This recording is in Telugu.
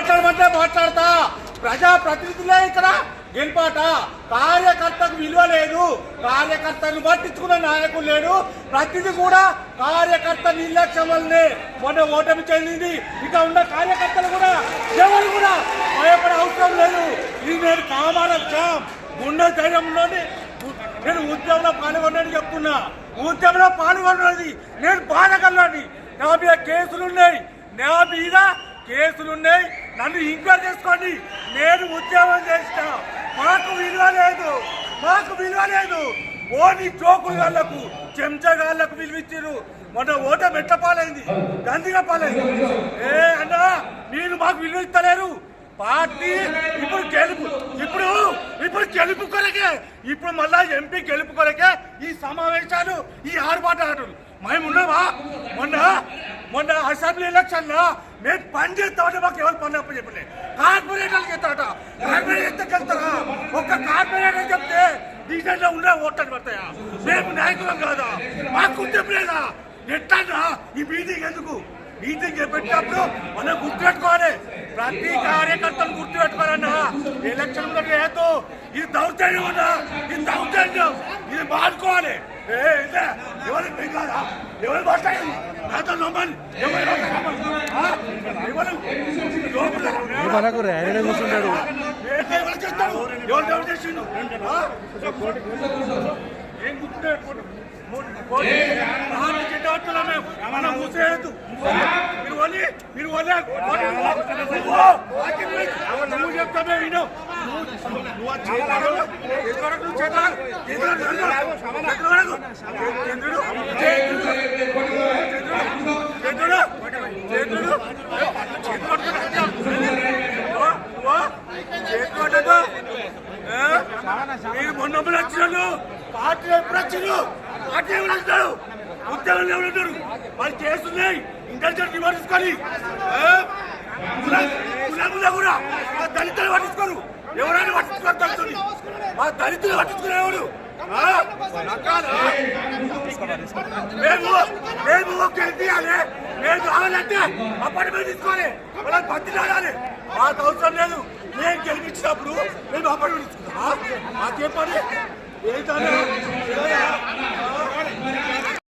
మాట్లాడమంటే మాట్లాడతా. ప్రజా ప్రతినిధులే ఇక్కడ గెలిపాట కార్యకర్తకు విలువ లేదు. కార్యకర్తను పట్టించుకున్న నాయకులు లేడు. ప్రతిదీ కూడా కార్యకర్త నిర్లక్ష్యం వల్లనే మొన్న ఓటమి చెందింది. ఇక ఉన్న కార్యకర్తలు కూడా ఎవరు కూడా భయపడే అవసరం లేదు. ఇది నేను కామారక్షం ఉన్న ధైర్యంలోని నేను ఉద్యమంలో పాల్గొన్నది చెప్తున్నా. ఉద్యమంలో పాల్గొన్నది నేను బాధగలని నా మీద కేసులున్నాయి. నా మీద కేసులున్నాయి. నన్ను ఇంక్వైరీ చేసుకోండి. నేను ఉద్యమం చేసిన మాకు విలువ లేదు. మాకు విలువ లేదు. ఓని జోకులు గాళ్ళకు చెంచగాళ్ళకు విలువిచ్చారు. మొన్న ఓట మెట్ల పాలైంది? గందిగా పాలైంది. ఏ అన్నా మీరు మాకు విలువ ఇస్తలేరు. పార్టీ ఇప్పుడు గెలుపు. ఇప్పుడు ఇప్పుడు గెలుపు కొరకే ఇప్పుడు మళ్ళా ఎంపీ గెలుపు కొరకే ఈ సమావేశాలు ఈ ఆర్భాటాలు. మేము ఉన్నావా మొన్న మొన్న అసెంబ్లీ ఎలక్షన్లో మేము పని చేస్తామంటే మాకు ఎవరు పని అప్ప చెప్పలే కార్పొరేటర్కి ఎత్తాట కార్పొరేటర్ వెళ్తారా ఒక్క కార్పొరేటర్ చెప్తే డీజల్లో ఉండే ఓట్లు పడతాయా? మేము నాయకులం కాదా? మాకు చెప్పలేదా లేదా? ఈ మీటింగ్ ఎందుకు? మీటింగ్ పెట్టినప్పుడు మనం గుర్తుపెట్టుకోవాలి. ప్రతి కార్యకర్తలు గుర్తుపెట్టుకోవాలన్నా ఎలక్షన్ ఉన్నట్టు ఏదో ఇది దౌర్జన్యం ఉన్నా ఇది దౌర్జన్యం ఇది మాడుకోవాలి ఏ ఎవరు మిగారా ఎవరు మాట్లాడారు నాతో నమ్మని. ఎవరు మనకు ర్యాలీలో కూర్చుంటాడు మనం మీరు వలి, మీరు వలి. నువ్వు, వాకింగ్ విను నువ్వు చెప్తా మీరు మొన్న వచ్చినాడు పార్టీ ఎప్పుడు వచ్చిండు పార్టీ ఎవరు వస్తాడు ఉద్యోగంలో ఎవరు ఉంటారు వాళ్ళు చేస్తున్నాయి ఇంటెలిజెంట్ కులాములా కూడా మా దళితులు పట్టించుకోరు. ఎవరైనా పట్టించుకోరు దళితులు మా దళితులు పట్టించుకునే ఎవరు ఆ? రకాలా? మేము మేము ఒక తీయాలి? మేము కావాలంటే అపార్ట్మెంట్ తీసుకోవాలి. వాళ్ళకి భర్తీ రావాలి మాకు అవసరం లేదు. మేము గెలిపించినప్పుడు మేము అపార్ట్మెంట్ తీసుకుంటాం మాకేం పని? ఏంటన్నా